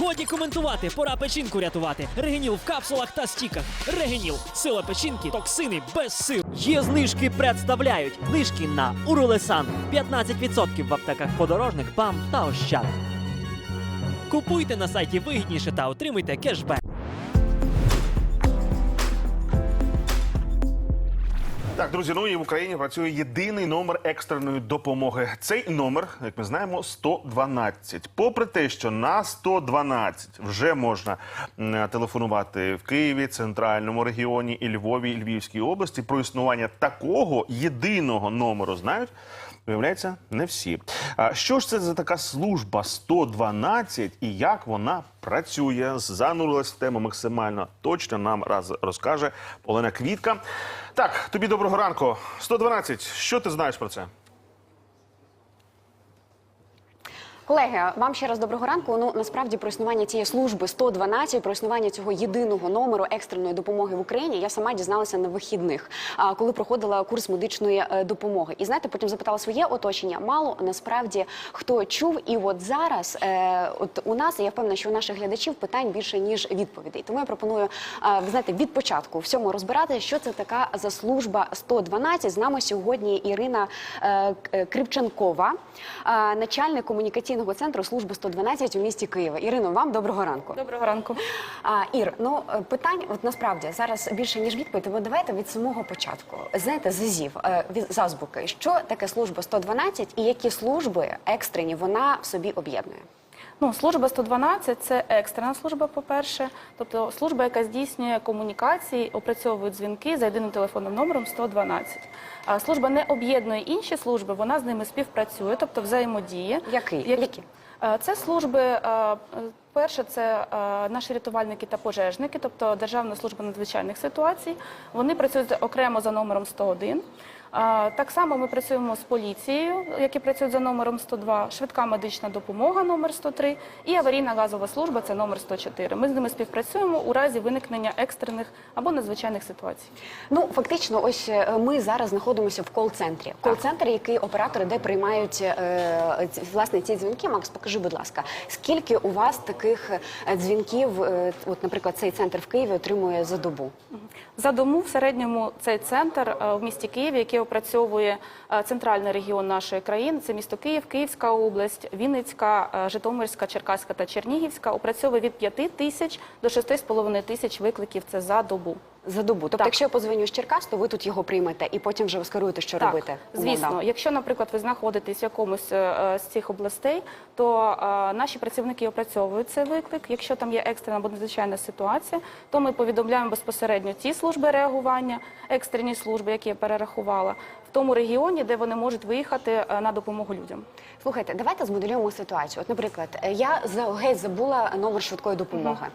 Годі коментувати, пора печінку рятувати. Регеніл в капсулах та стіках. Регеніл. Сила печінки, токсини без сил. Є знижки представляють. Знижки на Урулесан. 15% в аптеках подорожник, БАМ та Ощад. Купуйте на сайті вигідніше та отримуйте кешбек. Так, друзі, ну і в Україні працює єдиний номер екстреної допомоги. Цей номер, як ми знаємо, 112. Попри те, що на 112 вже можна телефонувати в Києві, центральному регіоні і Львові, і Львівській області, про існування такого єдиного номеру знають. Виявляється, не всі. А що ж це за така служба 112 і як вона працює? Занурилась в тему максимально точно. Нам раз розкаже Олена Квітка. Так, тобі доброго ранку. 112. Що ти знаєш про це? Колеги, вам ще раз доброго ранку. Ну насправді про існування цієї служби 112, про існування цього єдиного номеру екстреної допомоги в Україні. Я сама дізналася на вихідних, коли проходила курс медичної е, допомоги. І знаєте, потім запитала своє оточення. Мало насправді хто чув. І от зараз, е, от у нас я впевнена, що у наших глядачів питань більше ніж відповідей. Тому я пропоную знаєте, від початку всьому розбирати, що це така за служба 112. З нами сьогодні Ірина е, Кривченкова, начальник комунікаційного центру служби 112 у місті Києва. Ірино, вам доброго ранку. Доброго ранку. А, Ір, ну е, питань, от насправді зараз більше ніж відповідь. Тому давайте від самого початку. Знаєте, зазів е, від зазбуки. азбуки, що таке служба 112 і які служби екстрені вона в собі об'єднує. Ну, служба 112 – це екстрена служба, по-перше, тобто служба, яка здійснює комунікації, опрацьовує дзвінки за єдиним телефонним номером 112. А служба не об'єднує інші служби, вона з ними співпрацює, тобто взаємодіє. Який? Які? Це служби, перше, це наші рятувальники та пожежники, тобто Державна служба надзвичайних ситуацій. Вони працюють окремо за номером 101. Так само ми працюємо з поліцією, які працюють за номером 102, швидка медична допомога номер 103 і аварійна газова служба це номер 104. Ми з ними співпрацюємо у разі виникнення екстрених або надзвичайних ситуацій. Ну фактично, ось е, ми зараз знаходимося в кол-центрі. Кол-центр, який оператори, де приймають е, власне ці дзвінки. Макс, покажи, будь ласка, скільки у вас таких е, дзвінків? е, От, наприклад, цей центр в Києві отримує за добу? За дому в середньому цей центр е, в місті Києві, який опрацьовує е, центральний регіон нашої країни, це місто Київ, Київська область, Вінницька, е, Житомирська, Черкаська та Чернігівська, опрацьовує від 5 тисяч до 6,5 тисяч викликів. Це за добу. За добу. Тобто, Так. якщо я позвоню з Черкас, то ви тут його приймете і потім вже скеруєте, що робити. Звісно, Умовно. якщо, наприклад, ви знаходитесь в якомусь е, е, з цих областей, то е, наші працівники опрацьовують цей виклик. Якщо там є екстрена або надзвичайна ситуація, то ми повідомляємо безпосередньо ті служби реагування, екстрені служби, які я перерахувала, в тому регіоні, де вони можуть виїхати е, на допомогу людям. Слухайте, давайте змоделюємо ситуацію. От, наприклад, е, я геть забула номер швидкої допомоги.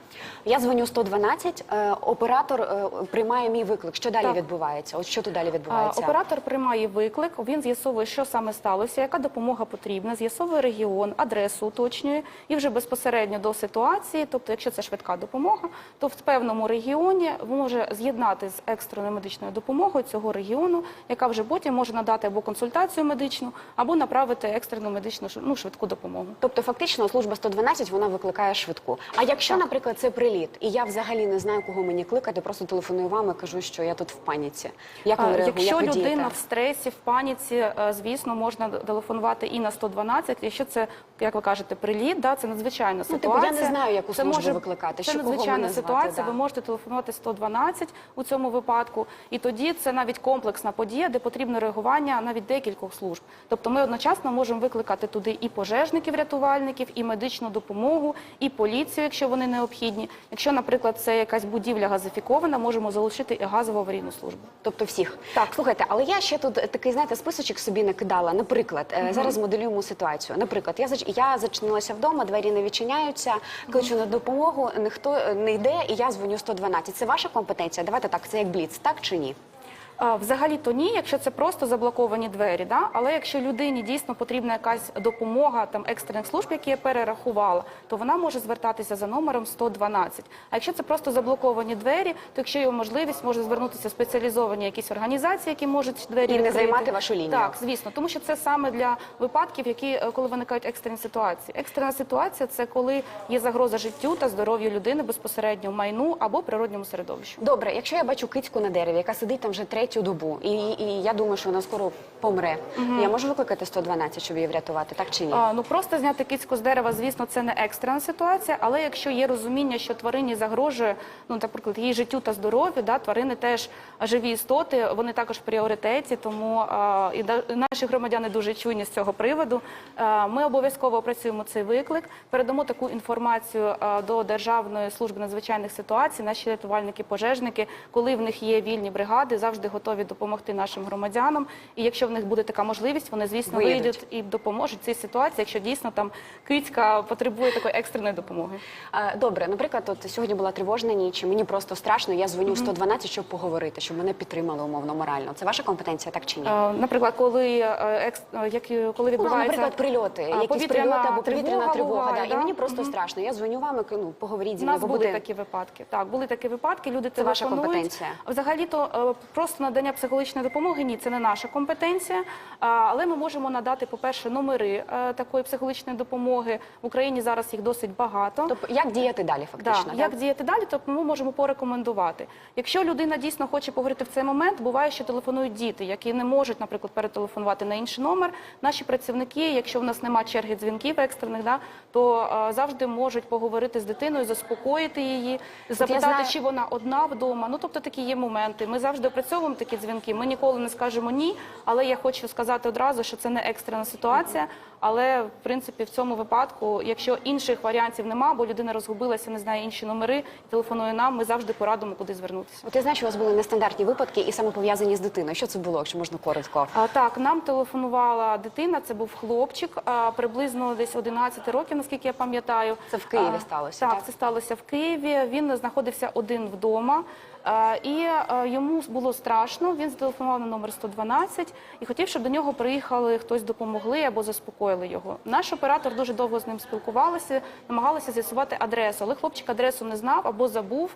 Я дзвоню 112, е, оператор приймає мій виклик. Що далі Так. відбувається? От що тут далі відбувається? Оператор приймає виклик, він з'ясовує, що саме сталося, яка допомога потрібна, з'ясовує регіон, адресу уточнює і вже безпосередньо до ситуації, тобто, якщо це швидка допомога, то в певному регіоні може з'єднати з екстреною медичною допомогою цього регіону, яка вже потім може надати або консультацію медичну, або направити екстрену медичну ну, швидку допомогу. Тобто, фактично, служба 112 вона викликає швидку. А якщо, наприклад, це приліт, і я взагалі не знаю, кого мені кликати, просто телефоную вам і кажу, що я тут в паніці. Як ви реагуєте? Якщо як людина в стресі, в паніці, е, звісно, можна телефонувати і на 112. Якщо це, як ви кажете, приліт, да, це надзвичайна Ну, типу, я не знаю, яку Це службу може- викликати, Це що надзвичайна мене звати, ситуація. да. Ви можете телефонувати 112 у цьому випадку, і тоді це навіть комплексна подія, де потрібно реагування навіть декількох служб. Тобто ми одночасно можемо викликати туди і пожежників, рятувальників, і медичну допомогу, і поліцію, якщо вони необхідні. Якщо, наприклад, це якась будівля газифікована, можемо залишити і газову аварійну службу. Тобто всіх. Так. Слухайте, але я ще тут такий, знаєте, списочок собі накидала. Наприклад, е, зараз моделюємо ситуацію. Наприклад, я я зачинилася вдома, двері не відчиняються, кличу на допомогу, ніхто не йде, і я дзвоню 112. Це ваша компетенція? Давайте так, це як бліц, так чи ні? А, Взагалі то ні, якщо це просто заблоковані двері. Да? Але якщо людині дійсно потрібна якась допомога там екстрених служб, які я перерахувала, то вона може звертатися за номером 112. А якщо це просто заблоковані двері, то якщо є можливість, може звернутися спеціалізовані якісь організації, які можуть двері І не відкрити. займати вашу лінію. Так, звісно, тому що це саме для випадків, які е, коли виникають екстрені ситуації. Екстрена ситуація це коли є загроза життю та здоров'ю людини безпосередньо майну або природньому середовищу. Добре, якщо я бачу кицьку на дереві, яка сидить там вже третю добу, і, і я думаю, що вона скоро помре, я можу викликати 112, щоб її врятувати, так чи ні? А, ну просто зняти кицьку з дерева, звісно, це не екстрена ситуація, але якщо є розуміння, що тварині загрожує, ну наприклад, її життю та здоров'ю, да, тварини теж живі істоти, вони також в пріоритеті, тому а, і да- наші громадяни дуже чуйні з цього приводу. А, ми обов'язково опрацюємо цей виклик, передамо таку інформацію а, до Державної служби надзвичайних ситуацій. Наші рятувальники, пожежники, коли в них є вільні бригади, завжди готові допомогти нашим громадянам. І якщо в них буде така можливість, вони звісно Виїдуть. вийдуть і допоможуть цій ситуації, якщо дійсно там кицька потребує такої екстреної допомоги. Добре, наприклад, от сьогодні була тривожна ніч, мені просто страшно. Я дзвоню в 112, щоб поговорити, щоб мене підтримали умовно морально. Це ваша компетенція, так чи ні? Е, Наприклад, коли е, екс... е, як коли Ну, відбувається наприклад, прильоти, якісь прильоти або повітряна тривога. да, І мені просто страшно. Я дзвоню вам і ну, поговоріть зі У мною. нас бо були такі випадки. Так, були такі випадки. Люди Це ваша компетенція? Взагалі-то е, просто надання психологічної допомоги ні, це не наша компетенція. Але ми можемо надати, по-перше, номери е, такої психологічної допомоги. В Україні зараз їх досить багато. Тобто, як діяти далі, фактично? Да, так? як діяти далі, то ми можемо порекомендувати. Якщо людина дійсно хоче поговорити в цей момент, буває, що телефонують діти, які не можуть, наприклад, перетелефонувати на інший номер. Наші працівники, якщо в нас немає черги дзвінків екстрених, да, то е, завжди можуть поговорити з дитиною, заспокоїти її, запитати, знаю- чи вона одна вдома. Ну тобто такі є моменти. Ми завжди опрацьовуємо такі дзвінки. Ми ніколи не скажемо ні, але я хочу сказати одразу, що це не екстрена ситуація. Але в принципі в цьому випадку, якщо інших варіантів нема, бо людина розгубилася, не знає інші номери, телефонує нам, ми завжди порадимо, куди звернутися. От я знаю, що у вас були нестандартні випадки і саме пов'язані з дитиною. Що це було, якщо можна коротко? А, так, нам телефонувала дитина, це був хлопчик, а, приблизно десь 11 років, наскільки я пам'ятаю. Це в Києві А, сталося, Так, так? це сталося в Києві. Він знаходився один вдома. А, І йому було страшно. Він зателефонував на номер 112 і хотів, щоб до нього приїхали хтось допомогли або заспокоїли його. Наш оператор дуже довго з ним спілкувалися, намагалися з'ясувати адресу, але хлопчик адресу не знав або забув.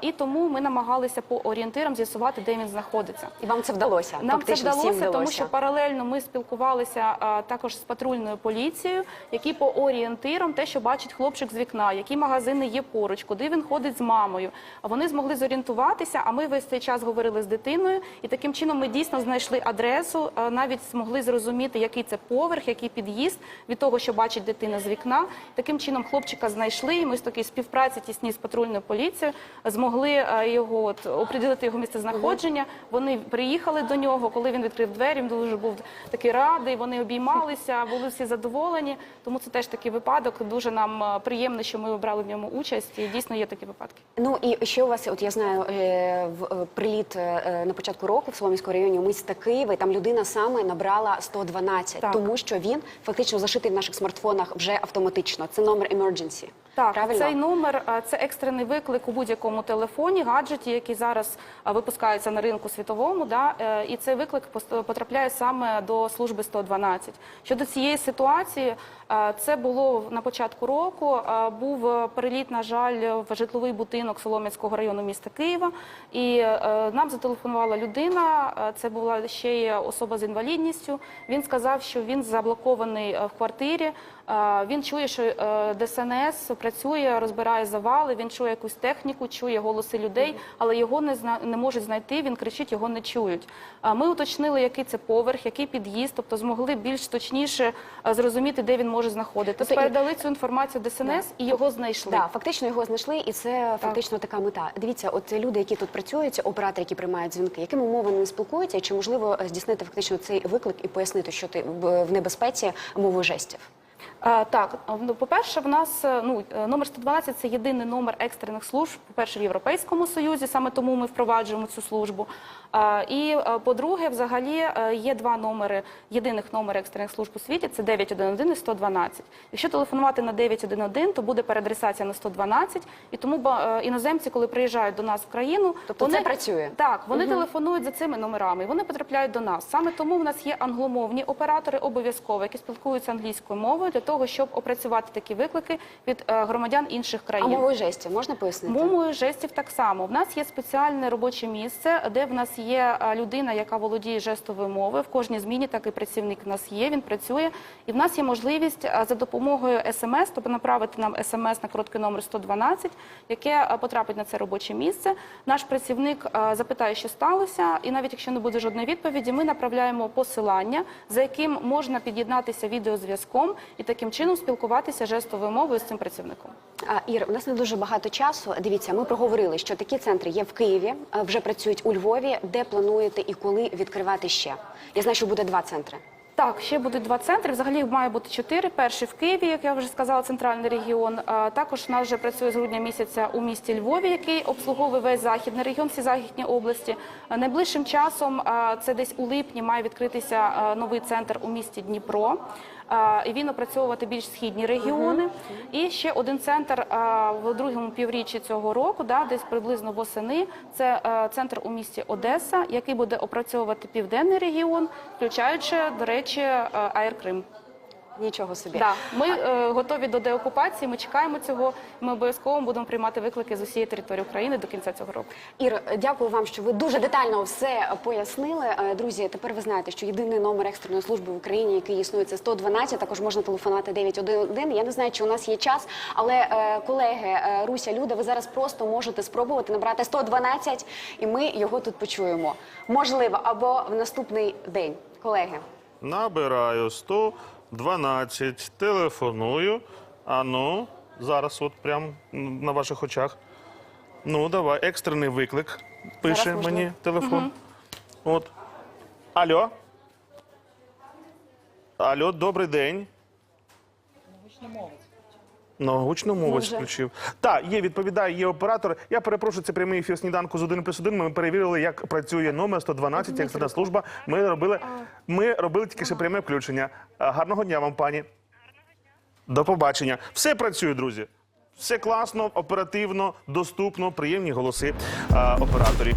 І тому ми намагалися по орієнтирам з'ясувати, де він знаходиться. І вам це вдалося? Нам Фактично, це вдалося, тому що паралельно ми спілкувалися також з патрульною поліцією, які по орієнтирам, те, що бачить хлопчик з вікна, які магазини є поруч, куди він ходить з мамою. Вони змогли зорієнтуватися. А ми весь цей час говорили з дитиною, і таким чином ми дійсно знайшли адресу, навіть змогли зрозуміти, який це поверх, який під'їзд від того, що бачить дитина з вікна. Таким чином хлопчика знайшли. І ми з такої співпраці тісні з патрульною поліцією змогли його от оприділити його місце знаходження. Вони приїхали до нього. Коли він відкрив двері, він дуже був такий радий. Вони обіймалися, були всі задоволені. Тому це теж такий випадок. Дуже нам приємно, що ми обрали в ньому участь. І дійсно є такі випадки. Ну і ще у вас, от я знаю, е, в е, приліт е, на початку року в Солом'янському районі у місті Києва, і там людина саме набрала 112, Так. тому що він фактично зашитий в наших смартфонах вже автоматично. Це номер emergency. Так, Правильно? цей номер це екстрений виклик у будь-якому телефоні, гаджеті, який зараз випускається на ринку світовому. Да, е, і цей виклик потрапляє саме до служби 112. Щодо цієї ситуації, це було на початку року. Був е, переліт, на жаль, в житловий будинок Солом'янського району міста Києва. І е, нам зателефонувала людина. Це була ще й особа з інвалідністю. Він сказав, що він заблокований в квартирі. Він чує, що е, ДСНС працює, розбирає завали. Він чує якусь техніку, чує голоси людей, але його не зна не можуть знайти. Він кричить, його не чують. Ми уточнили, який це поверх, який під'їзд, тобто змогли більш точніше е, зрозуміти, де він може знаходитися. Тобто і- Передали цю інформацію ДСНС і його знайшли. Да, фактично його знайшли, і це фактично така мета. Дивіться, от люди, які тут працюють, оператори, які приймають дзвінки, якими мовами спілкуються, чи можливо е, здійснити фактично цей виклик і пояснити, що ти в небезпеці мовою жестів? Е, Так, ну, по-перше, в нас е, ну, е, номер 112 – це єдиний номер екстрених служб, по-перше, в Європейському Союзі, саме тому ми впроваджуємо цю службу. Е, І, е, по-друге, взагалі е, є два номери, єдиних номер екстрених служб у світі – це 911 і 112. Якщо телефонувати на 911, то буде переадресація на 112, і тому е, іноземці, коли приїжджають до нас в країну, Тобто це працює? Так, вони телефонують за цими номерами, і вони потрапляють до нас. Саме тому в нас є англомовні оператори обов'язково, які спілкуються англійською мовою для того, щоб опрацювати такі виклики від е, громадян інших А країн. мовою жестів можна пояснити? Мовою жестів так само. В нас є спеціальне робоче місце, де в нас є е, людина, яка володіє жестовою мовою. В кожній зміні такий працівник в нас є. Він працює, і в нас є можливість е, за допомогою смс, тобто направити нам смс на короткий номер 112, яке потрапить на це робоче місце. Наш працівник запитає, що сталося, і навіть якщо не буде жодної відповіді, ми направляємо посилання, за яким можна під'єднатися відеозв'язком і таким чином спілкуватися жестовою мовою з цим працівником. А, Ір, у нас не дуже багато часу. Дивіться, ми проговорили, що такі центри є в Києві, е, вже працюють у Львові. Де плануєте і коли відкривати ще? Я знаю, що буде два центри. Так, ще будуть два центри. Взагалі має бути чотири. Перший в Києві, як я вже сказала, центральний регіон. А Також у нас вже працює з грудня місяця у місті Львові, який обслуговує весь західний регіон, всі західні області. Найближчим часом, це десь у липні, має відкритися новий центр у місті Дніпро. І він опрацьовувати більш східні регіони. І ще один центр а, в другому півріччі цього року, да, десь приблизно восени. Це а, центр у місті Одеса, який буде опрацьовувати південний регіон, включаючи, до речі, а, Аер Крим. Нічого собі. Да, ми е, готові до деокупації. Ми чекаємо цього. Ми обов'язково будемо приймати виклики з усієї території України до кінця цього року. Ір, дякую вам, що ви дуже детально все пояснили. Е, Друзі, тепер ви знаєте, що єдиний номер екстреної служби в Україні, який існує, це 112, Також можна телефонувати 911. Я не знаю, чи у нас є час, але е, колеги е, Руся, Люда, ви зараз просто можете спробувати набрати 112, і ми його тут почуємо. Можливо, або в наступний день, колеги. Набираю 112, телефоную. А ну, зараз от прям на ваших очах. Ну, давай, екстрений виклик. Пише Зараз можна. мені телефон. От. Алло. Алло, добрий день. Ну, гучномовець Може. включив. Так, є, відповідає, є оператор. Я перепрошую, це прямий ефір сніданку з 1 плюс 1. Ми перевірили, як працює номер 112, як це служба. Ми робили, ми робили тільки ще пряме включення. А, Гарного дня вам, пані. До побачення. Все працює, друзі. Все класно, оперативно, доступно, приємні голоси а, операторів.